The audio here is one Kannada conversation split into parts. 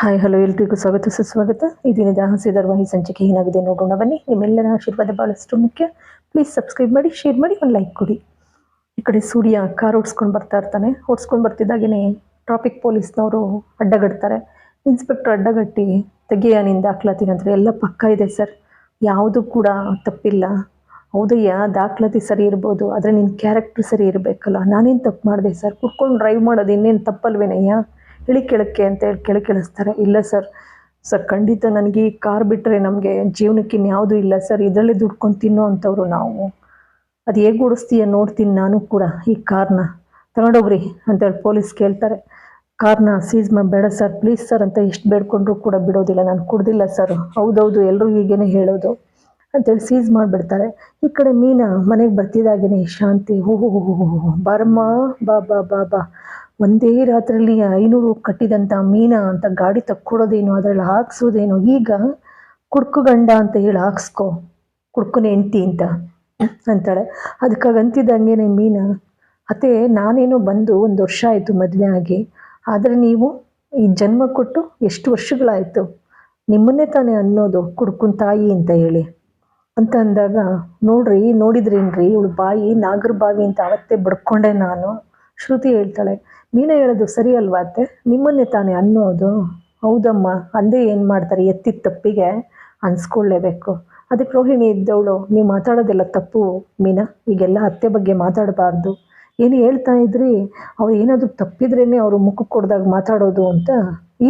ಹಾಯ್, ಹಲೋ ಎಲ್ರಿಗೂ ಸ್ವಾಗತ, ಸುಸ್ವಾಗತ. ಈ ದಿನದ ಧಾರವಾಹಿ ಸಂಚಿಕೆ ಏನಾಗಿದೆ ನೋಡೋಣ ಬನ್ನಿ. ನಿಮ್ಮೆಲ್ಲರ ಆಶೀರ್ವಾದ ಭಾಳಷ್ಟು ಮುಖ್ಯ. ಪ್ಲೀಸ್ ಸಬ್ಸ್ಕ್ರೈಬ್ ಮಾಡಿ ಶೇರ್ ಮಾಡಿ, ಒಂದು ಲೈಕ್ ಕೊಡಿ. ಈ ಕಡೆ ಸೂರ್ಯ ಕಾರ್ ಓಡಿಸ್ಕೊಂಡು ಬರ್ತಾ ಇರ್ತಾನೆ. ಓಡಿಸ್ಕೊಂಡು ಬರ್ತಿದ್ದಾಗೇ ಟ್ರಾಫಿಕ್ ಪೊಲೀಸ್ನವರು ಅಡ್ಡಗಡ್ತಾರೆ ಇನ್ಸ್ಪೆಕ್ಟರ್ ಅಡ್ಡಗಟ್ಟಿ ತೆಗೆಯ ನಿನ್ನ ದಾಖಲಾತಿ ಅಂದರೆ ಎಲ್ಲ ಪಕ್ಕ ಇದೆ ಸರ್ ಯಾವುದು ಕೂಡ ತಪ್ಪಿಲ್ಲ. ಹೌದಯ್ಯ, ದಾಖಲಾತಿ ಸರಿ ಇರ್ಬೋದು, ಆದರೆ ನಿನ್ನ ಕ್ಯಾರೆಕ್ಟ್ರ್ ಸರಿ ಇರಬೇಕಲ್ಲ. ನಾನೇನು ತಪ್ಪು ಮಾಡಿದೆ ಸರ್ ಕುಟ್ಕೊಂಡು ಡ್ರೈವ್ ಮಾಡೋದು ಇನ್ನೇನು ತಪ್ಪಲ್ವೇನಯ್ಯ? ಇಳಿ ಕೆಳಕ್ಕೆ ಅಂತ ಹೇಳಿ ಕೆಳ ಇಳಿಸ್ತಾರೆ ಇಲ್ಲ ಸರ್. ಸರ್, ಖಂಡಿತ ನನಗೆ ಈ ಕಾರ್ ಬಿಟ್ಟರೆ ನಮಗೆ ಜೀವನಕ್ಕೆ ಇನ್ಯಾವುದೂ ಇಲ್ಲ ಸರ್. ಇದರಲ್ಲೇ ದುಡ್ಕೊಂಡು ತಿನ್ನೋ ಅಂಥವ್ರು ನಾವು. ಅದು ಹೇಗೆ ಓಡಿಸ್ತೀಯ ನೋಡ್ತೀನಿ ನಾನು ಕೂಡ ಈ ಕಾರ್ನ. ತಗೊಂಡೋಗ್ರಿ ಅಂತೇಳಿ ಪೊಲೀಸ್ ಕೇಳ್ತಾರೆ. ಕಾರ್ನ ಸೀಸ್ ಮಾಡಿ ಬೇಡ ಸರ್. ಪ್ಲೀಸ್ ಸರ್ ಅಂತ ಎಷ್ಟು ಬೇಡ್ಕೊಂಡ್ರೂ ಕೂಡ ಬಿಡೋದಿಲ್ಲ. ನಾನು ಕುಡ್ದಿಲ್ಲ ಸರ್. ಹೌದೌದು ಎಲ್ಲರೂ ಹೀಗೇನೆ ಹೇಳೋದು ಅಂತೇಳಿ ಸೀಸ್ ಮಾಡಿಬಿಡ್ತಾರೆ. ಈ ಕಡೆ ಮೀನಾ ಮನೆಗೆ ಬರ್ತಿದ್ದಾಗೇನೆ ಶಾಂತಿ. ಹೋ ಹೋ ಹೋ ಹೋ ಬಾ ಬಾ ಬಾ ಬಾ. ಒಂದೇ ರಾತ್ರಿಯಲ್ಲಿ ಐನೂರು ಕಟ್ಟಿದಂಥ ಮೀನಾ ಅಂತ ಗಾಡಿ ತಕ್ಕೊಡೋದೇನು, ಅದರಲ್ಲಿ ಹಾಕ್ಸೋದೇನು? ಈಗ ಕುಡ್ಕು ಗಂಡ ಅಂತ ಹೇಳಿ ಹಾಕ್ಸ್ಕೊ, ಕುಡ್ಕುನ ಹೆಂಡ್ತಿ ಅಂತ ಅಂತಾಳೆ. ಅದಕ್ಕಾಗಿ ಮೀನ ಮೀನಾ. ಅತ್ತೆ, ನಾನೇನೋ ಬಂದು ಒಂದು ವರ್ಷ ಆಯಿತು ಮದುವೆ ಆಗಿ. ಆದರೆ ನೀವು ಈ ಜನ್ಮ ಕೊಟ್ಟು ಎಷ್ಟು ವರ್ಷಗಳಾಯಿತು? ನಿಮ್ಮನ್ನೇ ತಾನೇ ಅನ್ನೋದು ಕುಡ್ಕುನ್ ತಾಯಿ ಅಂತ ಹೇಳಿ. ಅಂತ ಅಂದಾಗ, ನೋಡ್ರಿ, ನೋಡಿದ್ರೇನ್ರಿ, ಇವಳು ಬಾಯಿ ನಾಗರ ಬಾವಿ ಅಂತ ಅವತ್ತೇ ಬಡ್ಕೊಂಡೆ ನಾನು. ಶ್ರುತಿ ಹೇಳ್ತಾಳೆ, ಮೀನ ಹೇಳೋದು ಸರಿ ಅಲ್ವಾ ಅತ್ತೆ? ನಿಮ್ಮನ್ನೇ ತಾನೇ ಅನ್ನೋದು? ಹೌದಮ್ಮ ಅಂದೇ ಏನು ಮಾಡ್ತಾರೆ? ಎತ್ತಿದ ತಪ್ಪಿಗೆ ಅನ್ಸ್ಕೊಳ್ಳೇಬೇಕು. ಅದಕ್ಕೆ ರೋಹಿಣಿ ಇದ್ದವಳು, ನೀವು ಮಾತಾಡೋದೆಲ್ಲ ತಪ್ಪು ಮೀನಾ? ಈಗೆಲ್ಲ ಅತ್ತೆ ಬಗ್ಗೆ ಮಾತಾಡಬಾರ್ದು. ಏನು ಹೇಳ್ತಾ ಇದ್ರಿ? ಅವ್ರು ಏನಾದರೂ ತಪ್ಪಿದ್ರೇ ಅವರು ಮುಖಕ್ಕೆ ಕೊಡ್ದಾಗ ಮಾತಾಡೋದು ಅಂತ?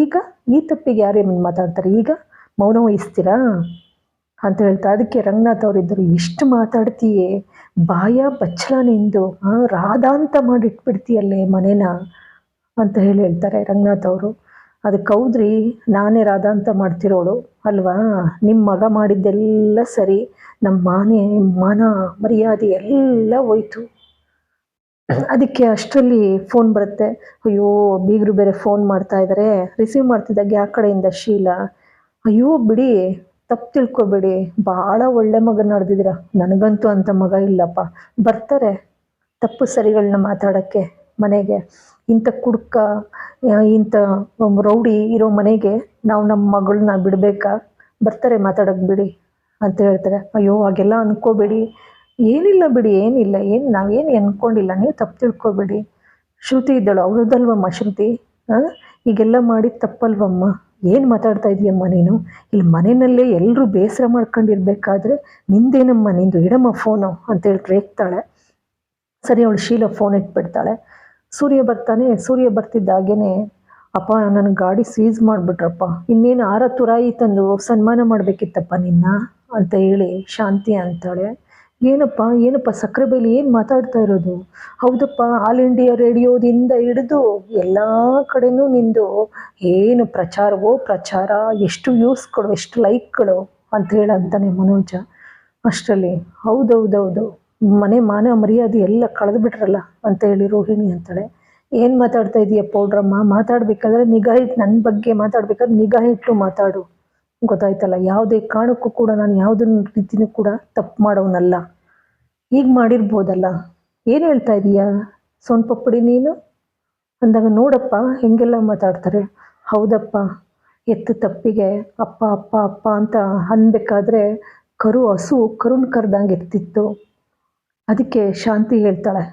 ಈಗ? ಈ ತಪ್ಪಿಗೆ ಯಾರೇ ಮಾತಾಡ್ತಾರೆ? ಈಗ? ಮೌನ ವಹಿಸ್ತೀರಾ? ಅಂತ ಹೇಳ್ತಾ, ಅದಕ್ಕೆ ರಂಗನಾಥ್ ಅವರಿದ್ದರು ಎಷ್ಟು ಮಾತಾಡ್ತೀಯೇ? ಬಾಯ ಬಚ್ಚಲ ನಿಂದು ರಾಧಾಂತ ಮಾಡಿಟ್ಬಿಡ್ತೀಯಲ್ಲೇ ಮನೇನ? ಅಂತ ಹೇಳಿ ಹೇಳ್ತಾರೆ ರಂಗನಾಥ್ ಅವರು. ಅದಕ್ಕೆ, ಹೌದ್ರಿ, ನಾನೇ ರಾಧಾಂತ ಮಾಡ್ತಿರೋಳು, ಅಲ್ವಾ? ನಿಮ್ಮ ಮಗ ಮಾಡಿದ್ದೆಲ್ಲ ಸರಿ ನಮ್ಮ ಮಾನೆ, ಮಾನ, ಮರ್ಯಾದೆ ಎಲ್ಲ ಹೋಯ್ತು. ಅದಕ್ಕೆ ಅಷ್ಟರಲ್ಲಿ ಫೋನ್ ಬರುತ್ತೆ, ಅಯ್ಯೋ, ಬೀಗರು ಬೇರೆ ಫೋನ್ ಮಾಡ್ತಾ ಇದ್ದಾರೆ ರಿಸೀವ್ ಮಾಡ್ತಿದ್ದಾಗೆ ಆ ಕಡೆಯಿಂದ ಶೀಲಾ? ಅಯ್ಯೋ, ಬಿಡಿ ತಪ್ಪು ತಿಳ್ಕೊಬೇಡಿ. ಭಾಳ ಒಳ್ಳೆ ಮಗನ ನಡೆದಿದ್ರ ನನಗಂತೂ ಅಂತ ಮಗ ಇಲ್ಲಪ್ಪ. ಬರ್ತಾರೆ ತಪ್ಪು ಸರಿಗಳನ್ನ ಮಾತಾಡೋಕ್ಕೆ ಮನೆಗೆ. ಇಂಥ ಕುಡ್ಕ, ಇಂಥ ರೌಡಿ ಇರೋ ಮನೆಗೆ ನಾವು ನಮ್ಮ ಮಗಳನ್ನ ಬಿಡಬೇಕಾ? ಬರ್ತಾರೆ ಮಾತಾಡೋಕೆ ಬಿಡಿ ಅಂತ ಹೇಳ್ತಾರೆ. ಅಯ್ಯೋ, ಹಾಗೆಲ್ಲ ಅನ್ಕೋಬೇಡಿ. ಏನಿಲ್ಲ ಬಿಡಿ, ಏನಿಲ್ಲ. ಏನು ನಾವೇನು ಅನ್ಕೊಂಡಿಲ್ಲ. ನೀವು ತಪ್ಪು ತಿಳ್ಕೊಬೇಡಿ. ಶ್ರುತಿ ಇದ್ದಾಳು. ಅವ್ರದ್ದಲ್ವಮ್ಮ ಶ್ರುತಿ? ಈಗೆಲ್ಲ ಮಾಡಿದ ತಪ್ಪಲ್ವಮ್ಮ. ಏನು ಮಾತಾಡ್ತಾ ಇದೀಯಮ್ಮ ನೀನು? ಇಲ್ಲಿ, ಮನೆಯಲ್ಲೇ ಎಲ್ಲರೂ ಬೇಸರ ಮಾಡ್ಕೊಂಡಿರ್ಬೇಕಾದ್ರೆ ನಿಂದೇನಮ್ಮ ನಿಂದು? ಇಡಮ್ಮ ಫೋನು ಅಂತೇಳಿ ರೇಗ್ತಾಳೆ. ಸರಿ, ಅವಳು ಶೀಲ ಫೋನ್ ಇಟ್ಬಿಡ್ತಾಳೆ. ಸೂರ್ಯ ಬರ್ತಾನೆ. ಸೂರ್ಯ ಬರ್ತಿದ್ದಾಗೇನೆ ಅಪ್ಪ ನನ್ನ ಗಾಡಿ ಸೀಸ್ ಮಾಡಿಬಿಟ್ರಪ್ಪ. ಇನ್ನೇನು ಆರ ತುರಾಯಿ ತಂದು ಸನ್ಮಾನ ಮಾಡಬೇಕಿತ್ತಪ್ಪ ನಿನ್ನ? ಅಂತ ಹೇಳಿ ಶಾಂತಿ ಅಂತಾಳೆ. ಏನಪ್ಪ ಏನಪ್ಪ, ಸಕ್ಕರೆ ಬೈಲಿ ಏನು ಮಾತಾಡ್ತಾ ಇರೋದು? ಹೌದಪ್ಪ, ಆಲ್ ಇಂಡಿಯಾ ರೇಡಿಯೋದಿಂದ ಹಿಡಿದು ಎಲ್ಲ ಕಡೆನೂ ನಿಂದು ಏನು ಪ್ರಚಾರವೋ ಪ್ರಚಾರ, ಎಷ್ಟು ವ್ಯೂಸ್ಗಳು, ಎಷ್ಟು ಲೈಕ್ಗಳು ಅಂತ ಹೇಳಂತಾನೆ ಮನೋಜ. ಅಷ್ಟರಲ್ಲಿ, ಹೌದೌದೌದು, ಮನೆ ಮಾನ ಮರ್ಯಾದೆ ಎಲ್ಲ ಕಳೆದು ಬಿಟ್ರಲ್ಲ ಅಂತ ಹೇಳಿ ರೋಹಿಣಿ ಅಂತಾಳೆ. ಏನು ಮಾತಾಡ್ತಾ ಇದೀಯ ಪೌಡ್ರಮ್ಮ? ಮಾತಾಡಬೇಕಾದ್ರೆ ನಿಗಾ ಇಟ್ಟು ನನ್ನ ಬಗ್ಗೆ ಮಾತಾಡ್ಬೇಕಾದ್ರೆ ನಿಗಾ ಇಟ್ಟು ಮಾತಾಡು. ಗೊತ್ತಾಯ್ತಲ್ಲ, ಯಾವುದೇ ಕಾರಣಕ್ಕೂ ಕೂಡ ನಾನು ಯಾವುದನ್ನ ರೀತಿನೂ ಕೂಡ ತಪ್ಪು ಮಾಡೋನಲ್ಲ. ಈಗ ಮಾಡಿರ್ಬೋದಲ್ಲ. ಏನು ಹೇಳ್ತಾ ಇದೀಯಾ? ಸೋನ್ ಪಪ್ಪಡಿ ನೀನು? ಅಂದಾಗ, ನೋಡಪ್ಪ, ಹೆಂಗೆಲ್ಲ ಮಾತಾಡ್ತಾರೆ. ಹೌದಪ್ಪ, ಎತ್ತು ತಪ್ಪಿಗೆ ಅಪ್ಪ ಅಪ್ಪ ಅಪ್ಪ ಅಂತ ಅನ್ಬೇಕಾದ್ರೆ ಕರು ಹಸು ಕರುಣ್ ಕರ್ದಂಗೆ ಇರ್ತಿತ್ತು ಅದಕ್ಕೆ ಶಾಂತಿ ಹೇಳ್ತಾಳೆ.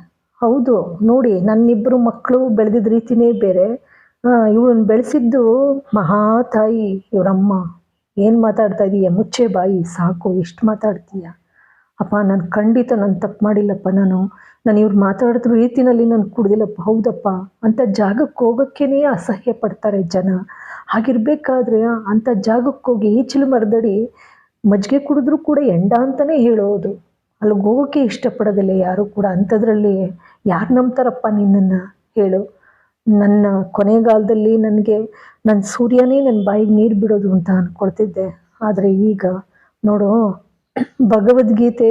ಹೌದು, ನೋಡಿ ನನ್ನಿಬ್ಬರು ಮಕ್ಕಳು ಬೆಳೆದಿದ್ದ ರೀತಿನೇ ಬೇರೆ. ಇವಳನ್ನ ಬೆಳೆಸಿದ್ದು ಮಹಾತಾಯಿ, ಇವರಮ್ಮ. ಏನು ಮಾತಾಡ್ತಾ ಇದೀಯ? ಮುಚ್ಚೆ ಬಾಯಿ, ಸಾಕು, ಎಷ್ಟು ಮಾತಾಡ್ತೀಯ? ಅಪ್ಪ, ನಾನು ಖಂಡಿತ ನಾನು ತಪ್ಪು ಮಾಡಿಲ್ಲಪ್ಪ ನಾನು. ನಾನು ಇವ್ರು ಮಾತಾಡಿದ ರೀತಿನಲ್ಲಿ ನಾನು ಕುಡ್ದಿಲ್ಲಪ್ಪ, ಹೌದಪ್ಪ? ಅಂಥ ಜಾಗಕ್ಕೆ ಹೋಗೋಕ್ಕೇ ಅಸಹ್ಯ ಪಡ್ತಾರೆ ಜನ. ಹಾಗಿರ್ಬೇಕಾದ್ರೆ ಅಂಥ ಜಾಗಕ್ಕೆ ಹೋಗಿ ಈಚಲು ಮರದಡಿ ಮಜ್ಜಿಗೆ ಕುಡಿದ್ರೂ ಕೂಡ ಎಂಡ ಅಂತಲೇ ಹೇಳೋದು. ಅಲ್ಲಿಗೆ ಹೋಗೋಕ್ಕೆ ಇಷ್ಟಪಡೋದಿಲ್ಲ ಯಾರು ಕೂಡ. ಅಂಥದ್ರಲ್ಲಿ ಯಾರು ನಂಬ್ತಾರಪ್ಪ ನಿನ್ನನ್ನು? ಹೇಳು. ನನ್ನ ಕೊನೆಗಾಲದಲ್ಲಿ ನನಗೆ ನನ್ನ ಸೂರ್ಯನೇ ನನ್ನ ಬಾಯಿಗೆ ನೀರು ಬಿಡೋದು ಅಂತ ಅಂದ್ಕೊಳ್ತಿದ್ದೆ ಆದರೆ ಈಗ ನೋಡು, ಭಗವದ್ಗೀತೆ,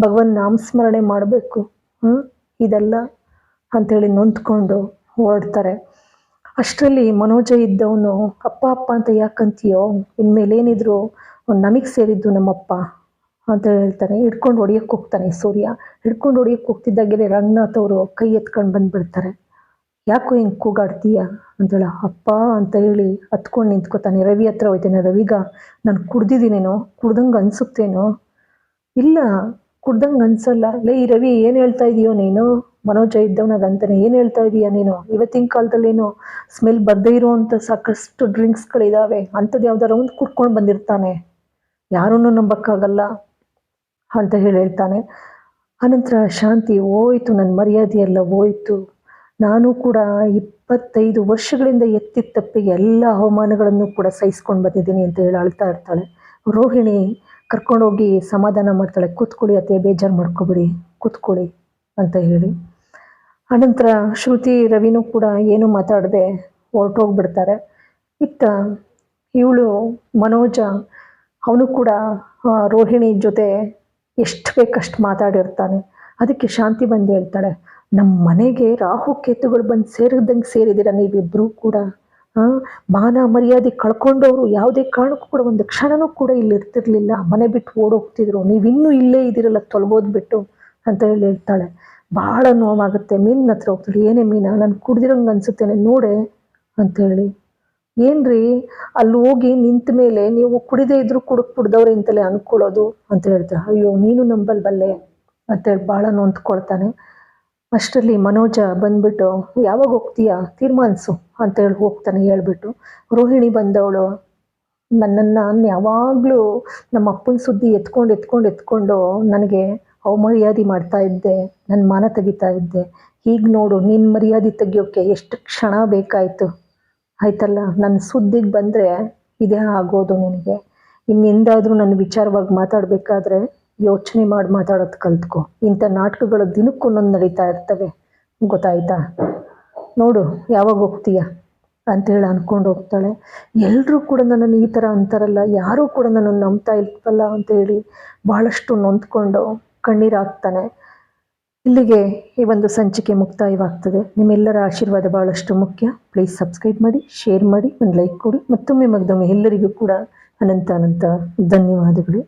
ಭಗವನ್ ನಾಮಸ್ಮರಣೆ ಮಾಡಬೇಕು ಹ್ಞೂ ಇದೆಲ್ಲ ಅಂಥೇಳಿ ನೊಂದ್ಕೊಂಡು ಹೊರಡ್ತಾರೆ ಅಷ್ಟರಲ್ಲಿ ಮನೋಜ ಇದ್ದವನು, ಅಪ್ಪ ಅಪ್ಪ ಅಂತ ಯಾಕಂತೀಯೋ? ಇನ್ಮೇಲೆ ಏನಿದ್ರು ನಮಗೆ ಸೇರಿದ್ದು ನಮ್ಮಪ್ಪ ಅಂತ ಹೇಳ್ತಾನೆ. ಹಿಡ್ಕೊಂಡು ಹೊಡಿಯೋಕ್ಕೆ ಹೋಗ್ತಾನೆ ಸೂರ್ಯ. ಹಿಡ್ಕೊಂಡು ಹೊಡಿಯೋಕ್ಕೆ ಹೋಗ್ತಿದ್ದಾಗೆ ರಂಗನಾಥ್ ಅವರು ಕೈ ಎತ್ಕೊಂಡು ಬಂದುಬಿಡ್ತಾರೆ. ಯಾಕೋ ಹಿಂಗೆ ಕೂಗಾಡ್ತೀಯ? ಅಂತೇಳ ಅಪ್ಪ ಅಂತ ಹೇಳಿ ಹತ್ಕೊಂಡು ನಿಂತ್ಕೋತಾನೆ. ರವಿ ಹತ್ರ ಹೋಯ್ತಾನೆ ರವಿಗ. ನಾನು ಕುಡ್ದಿದ್ದೀನೇನೋ? ಕುಡ್ದಂಗೆ ಅನ್ಸುತ್ತೇನೋ? ಇಲ್ಲ, ಕುಡ್ದಂಗೆ ಅನ್ಸಲ್ಲ. ಲೇ, ಈ ರವಿ ಏನು ಹೇಳ್ತಾ ಇದೀಯೋ ನೀನು? ಮನೋಜ ಇದ್ದವನಾಗ ಅಂತಾನೆ. ಏನು ಹೇಳ್ತಾ ಇದೀಯ ನೀನು? ಇವತ್ತಿನ ಕಾಲದಲ್ಲೇನು ಸ್ಮೆಲ್ ಬರ್ದೇ ಇರುವಂಥ ಸಾಕಷ್ಟು ಡ್ರಿಂಕ್ಸ್ಗಳಿದ್ದಾವೆ ಅಂಥದ್ದು ಯಾವ್ದಾರ ಒಂದು ಕುಡ್ಕೊಂಡು ಬಂದಿರ್ತಾನೆ. ಯಾರನ್ನೂ ನಂಬಕ್ಕಾಗಲ್ಲ ಅಂತ ಹೇಳಿ ಹೇಳ್ತಾನೆ. ಅನಂತರ ಶಾಂತಿ ಹೋಯ್ತು. ನನ್ನ ಮರ್ಯಾದೆ ಎಲ್ಲ ಹೋಯ್ತು. ನಾನು ಕೂಡ ಇಪ್ಪತ್ತೈದು ವರ್ಷಗಳಿಂದ ಎತ್ತಿದ ತಪ್ಪಿಗೆ ಎಲ್ಲ ಅವಮಾನಗಳನ್ನು ಕೂಡ ಸಹಿಸ್ಕೊಂಡು ಬಂದಿದ್ದೀನಿ ಅಂತ ಹೇಳಿ ಅಳ್ತಾ ಇರ್ತಾಳೆ. ರೋಹಿಣಿ ಕರ್ಕೊಂಡೋಗಿ ಸಮಾಧಾನ ಮಾಡ್ತಾಳೆ. ಕೂತ್ಕೊಳ್ಳಿ ಅತ್ತೆ, ಬೇಜಾರು ಮಾಡ್ಕೊಬಿಡಿ, ಕೂತ್ಕೊಳ್ಳಿ ಅಂತ ಹೇಳಿ. ಅನಂತರ ಶ್ರುತಿ, ರವಿನೂ ಕೂಡ ಏನು ಮಾತಾಡದೆ ಹೊರಟೋಗ್ಬಿಡ್ತಾರೆ. ಇತ್ತ ಇವಳು, ಮನೋಜ, ಅವನು ಕೂಡ ರೋಹಿಣಿ ಜೊತೆ ಎಷ್ಟು ಬೇಕಷ್ಟು ಮಾತಾಡಿರ್ತಾನೆ. ಅದಕ್ಕೆ ಶಾಂತಿ ಬಂದು ಹೇಳ್ತಾಳೆ. ನಮ್ಮ ಮನೆಗೆ ರಾಹು ಕೇತುಗಳು ಬಂದು ಸೇರಿದಂಗೆ ಸೇರಿದಿರ ನೀವಿಬ್ಬರೂ ಕೂಡ. ಮಾನ ಮರ್ಯಾದೆ ಕಳ್ಕೊಂಡವರು ಯಾವುದೇ ಕಾರಣಕ್ಕೂ ಕೂಡ ಒಂದು ಕ್ಷಣನೂ ಕೂಡ ಇಲ್ಲಿ ಇರ್ತಿರ್ಲಿಲ್ಲ. ಮನೆ ಬಿಟ್ಟು ಓಡೋಗ್ತಿದ್ರು. ನೀವಿನ್ನೂ ಇಲ್ಲೇ ಇದ್ದೀರಲ್ಲ ತೊಳ್ಬೋದ್ಬಿಟ್ಟು ಅಂತ ಹೇಳಿ ಹೇಳ್ತಾಳೆ. ಭಾಳ ನೋವಾಗುತ್ತೆ. ಮೀನ್ ಹತ್ರ ಹೋಗ್ತಾಳೆ. ಏನೇ ಮೀನ, ನಾನು ಕುಡ್ದಿರಂಗೆ ಅನ್ಸುತ್ತೇನೆ, ನೋಡೆ ಅಂತೇಳಿ ಏನ್ರಿ, ಅಲ್ಲಿ ಹೋಗಿ ನಿಂತ ಮೇಲೆ ನೀವು ಕುಡಿದೇ ಇದ್ರು ಕುಡಕ್ ಕುಡ್ದವ್ರೆ ಅಂತಲೇ ಅನ್ಕೊಳ್ಳೋದು ಅಂತ ಹೇಳ್ತಾರೆ ಅಯ್ಯೋ, ನೀನು ನಂಬಲ್ ಬಲ್ಲೆ ಅಂತೇಳಿ ಭಾಳ ನೊಂದ್ಕೊಳ್ತಾನೆ ಅಷ್ಟರಲ್ಲಿ ಮನೋಜ ಬಂದ್ಬಿಟ್ಟು, ಯಾವಾಗ ಹೋಗ್ತೀಯಾ? ತೀರ್ಮಾನಿಸು ಅಂತೇಳಿ ಹೋಗ್ತಾನೆ ಹೇಳ್ಬಿಟ್ಟು. ರೋಹಿಣಿ ಬಂದವಳು, ನನ್ನನ್ನು ಯಾವಾಗಲೂ ನಮ್ಮ ಅಪ್ಪನ ಸುದ್ದಿ ಎತ್ಕೊಂಡು ಎತ್ಕೊಂಡು ಎತ್ಕೊಂಡು ನನಗೆ ಅವಮರ್ಯಾದೆ ಮಾಡ್ತಾ ಇದ್ದೆ ನನ್ನ ಮಾನ ತೆಗಿತಾ ಇದ್ದೆ. ಈಗ ನೋಡು ನಿನ್ನ ಮರ್ಯಾದೆ ತೆಗಿಯೋಕ್ಕೆ ಎಷ್ಟು ಕ್ಷಣ ಬೇಕಾಯಿತು. ಆಯ್ತಲ್ಲ? ನನ್ನ ಸುದ್ದಿಗೆ ಬಂದರೆ ಇದೇ ಆಗೋದು ನಿನಗೆ. ಇನ್ನೆಂದಾದರೂ ನನ್ನ ವಿಚಾರವಾಗಿ ಮಾತಾಡಬೇಕಾದ್ರೆ ಯೋಚನೆ ಮಾಡಿ ಮಾತಾಡೋದು ಕಲ್ತ್ಕೊ. ಇಂಥ ನಾಟಕಗಳು ದಿನಕ್ಕೊಂದೊಂದು ನಡೀತಾ ಇರ್ತವೆ. ಗೊತ್ತಾಯ್ತಾ? ನೋಡು, ಯಾವಾಗ ಹೋಗ್ತೀಯ? ಅಂತೇಳಿ ಅಂದ್ಕೊಂಡು ಹೋಗ್ತಾಳೆ. ಎಲ್ಲರೂ ಕೂಡ ನನ್ನನ್ನು ಈ ಥರ ಅಂತಾರಲ್ಲ, ಯಾರೂ ಕೂಡ ನನ್ನನ್ನು ನಂಬ್ತಾ ಇಲ್ವಲ್ಲ ಅಂತೇಳಿ ಭಾಳಷ್ಟು ನೊಂದ್ಕೊಂಡು ಕಣ್ಣೀರಾಗ್ತಾನೆ ಇಲ್ಲಿಗೆ ಈ ಒಂದು ಸಂಚಿಕೆ ಮುಕ್ತಾಯವಾಗ್ತದೆ. ನಿಮ್ಮೆಲ್ಲರ ಆಶೀರ್ವಾದ ಭಾಳಷ್ಟು ಮುಖ್ಯ. ಪ್ಲೀಸ್ ಸಬ್ಸ್ಕ್ರೈಬ್ ಮಾಡಿ, ಶೇರ್ ಮಾಡಿ, ಒಂದು ಲೈಕ್ ಕೊಡಿ. ಮತ್ತೊಮ್ಮೆ ಮಗದೊಮ್ಮೆ ಎಲ್ಲರಿಗೂ ಕೂಡ ಅನಂತ ಅನಂತ ಧನ್ಯವಾದಗಳು.